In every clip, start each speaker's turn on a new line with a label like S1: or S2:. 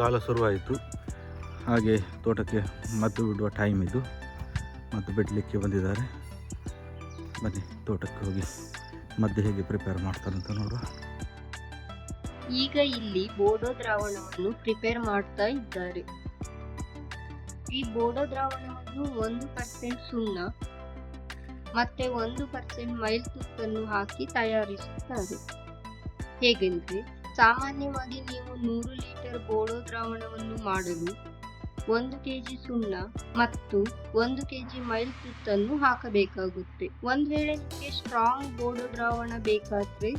S1: ಮಳೆಗಾಲ ಶುರುವಾಯಿತು. ಹಾಗೆ ತೋಟಕ್ಕೆ ಮದ್ದು ಬಿಡುವ ಟೈಮ್ ಇದು. ಮದ್ದು ಬಿಡಲಿಕ್ಕೆ ಬಂದಿದ್ದಾರೆ. ಬನ್ನಿ ತೋಟಕ್ಕೆ ಹೋಗಿ ಮದ್ದು ಹೇಗೆ ಪ್ರಿಪೇರ್ ಮಾಡ್ತಾರೆ ಅಂತ ನೋಡುವ.
S2: ಈಗ ಇಲ್ಲಿ ಬೋಡೋ ದ್ರಾವಣವನ್ನು ಪ್ರಿಪೇರ್ ಮಾಡ್ತಾ ಇದ್ದಾರೆ. ಈ ಬೋಡೋ ದ್ರಾವಣವನ್ನು ಒಂದು ಪರ್ಸೆಂಟ್ ಸುಣ್ಣ ಮತ್ತೆ ಒಂದು ಪರ್ಸೆಂಟ್ ಮೈಲ್ ಸುತ್ತನ್ನು ಹಾಕಿ ತಯಾರಿಸುತ್ತಾರೆ. ಹೇಗೆಂದ್ರೆ ಸಾಮಾನ್ಯವಾಗಿ ನೀವು ನೂರು ಲೀಟರ್ ಬೋಡೋ ದ್ರಾವಣವನ್ನು ಮಾಡಲು ಒಂದು ಕೆಜಿ ಸುಣ್ಣ ಮತ್ತು ಒಂದು ಕೆಜಿ ಮೈಲ್ ತುತ್ತನ್ನು ಹಾಕಬೇಕಾಗುತ್ತೆ. ಒಂದು ವೇಳೆ ನಿಮಗೆ ಸ್ಟ್ರಾಂಗ್ ಬೋಡೋ ದ್ರಾವಣ ಬೇಕಾದರೆ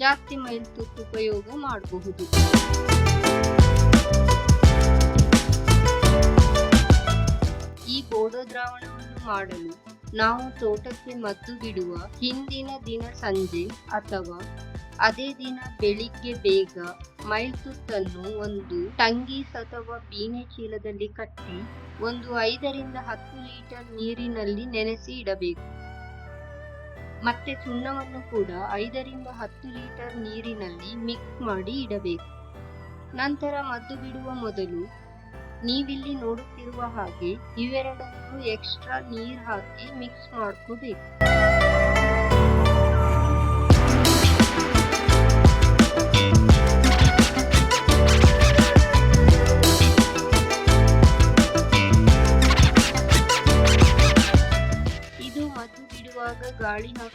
S2: ಜಾಸ್ತಿ ಮೈಲ್ ತುತ್ತು ಉಪಯೋಗ ಮಾಡಬಹುದು. ಈ ಬೋಡೋ ದ್ರಾವಣವನ್ನು ಮಾಡಲು ನಾವು ತೋಟಕ್ಕೆ ಮದ್ದು ಬಿಡುವ ಹಿಂದಿನ ದಿನ ಸಂಜೆ ಅಥವಾ ಅದೇ ದಿನ ಬೆಳಿಗ್ಗೆ ಬೇಗ ಮೈಲ್ ತುತ್ತನ್ನು ಒಂದು ಟಂಗೀಸ್ ಅಥವಾ ಬೀನೆ ಚೀಲದಲ್ಲಿ ಕಟ್ಟಿ ಒಂದು ಐದರಿಂದ ಹತ್ತು ಲೀಟರ್ ನೀರಿನಲ್ಲಿ ನೆನೆಸಿ ಇಡಬೇಕು. ಮತ್ತೆ ಸುಣ್ಣವನ್ನು ಕೂಡ ಐದರಿಂದ ಹತ್ತು ಲೀಟರ್ ನೀರಿನಲ್ಲಿ ಮಿಕ್ಸ್ ಮಾಡಿ ಇಡಬೇಕು. ನಂತರ ಮದ್ದು ಬಿಡುವ ಮೊದಲು ನೀವಿಲ್ಲಿ ನೋಡುತ್ತಿರುವ ಹಾಗೆ ಇವೆರಡನ್ನು ಎಕ್ಸ್ಟ್ರಾ ನೀರು ಹಾಕಿ ಮಿಕ್ಸ್ ಮಾಡ್ಕೋಬೇಕು.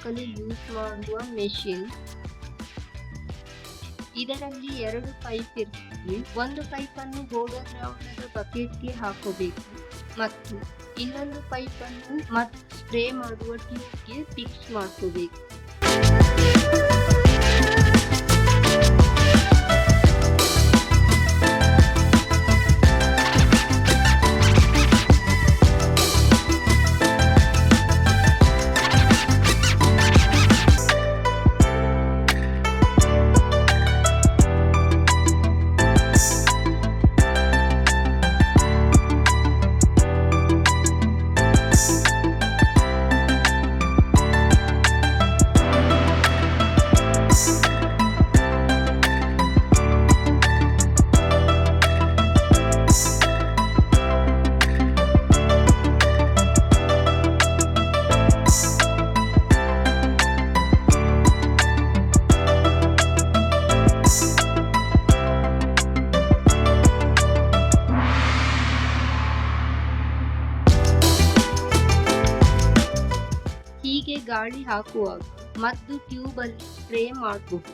S2: ಹಾಕಲು ಯೂಸ್ ಮಾಡುವ ಮೆಷಿನ್ ಇದರಲ್ಲಿ ಎರಡು ಪೈಪ್ ಇರ್ತದೆ ಒಂದು ಪೈಪ್ ಅನ್ನು ದ್ರಾವಣದ ಬಕೆಟ್ಗೆ ಹಾಕೋಬೇಕು. ಮತ್ತು ಇನ್ನೊಂದು ಪೈಪ್ ಅನ್ನು ಮತ್ತು ಸ್ಪ್ರೇ ಮಾಡುವ ಟ್ಯೂಬ್ಗೆ ಫಿಕ್ಸ್ ಮಾಡ್ಕೋಬೇಕು. ಹೀಗೆ ಗಾಳಿ ಹಾಕುವಾಗ ಮದ್ದು ಟ್ಯೂಬ್ ಅಲ್ಲಿ ಸ್ಪ್ರೇ ಮಾಡಬಹುದು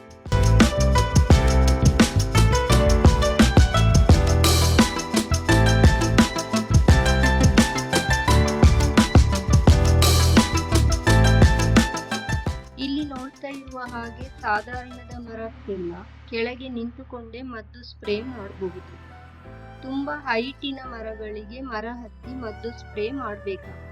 S2: ಇಲ್ಲಿ ನೋಡ್ತಾ ಇರುವ ಹಾಗೆ ಸಾಧಾರಣದ ಮರಕ್ಕೆಲ್ಲ ಕೆಳಗೆ ನಿಂತುಕೊಂಡೇ ಮದ್ದು ಸ್ಪ್ರೇ ಮಾಡಬಹುದು ತುಂಬಾ ಹೈಟಿನ ಮರಗಳಿಗೆ ಮರ ಹತ್ತಿ ಮದ್ದು ಸ್ಪ್ರೇ ಮಾಡಬೇಕಾಗುತ್ತೆ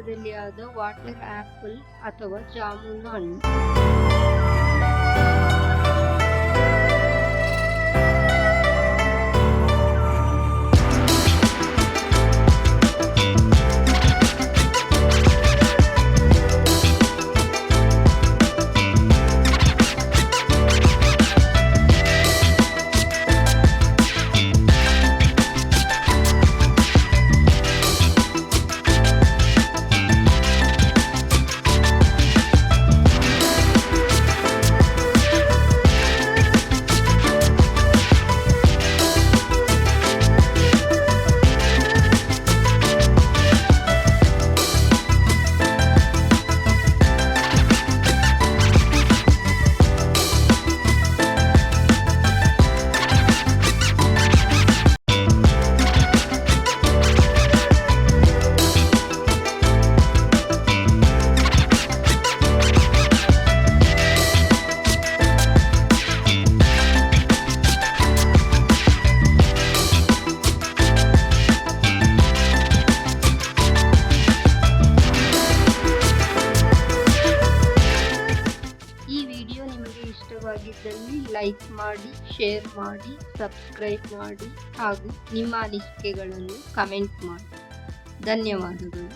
S2: ತೋಟದಲ್ಲಿ ಆದ ವಾಟರ್ ಆಪಲ್ ಅಥವಾ ಜಾಮೂನು ಹಣ್ಣು ಲೈಕ್ ಮಾಡಿ ಶೇರ್ ಮಾಡಿ ಸಬ್ಸ್ಕ್ರೈಬ್ ಮಾಡಿ ಹಾಗೂ ನಿಮ್ಮ ಅನಿಸಿಕೆಗಳನ್ನು ಕಮೆಂಟ್ ಮಾಡಿ. ಧನ್ಯವಾದಗಳು.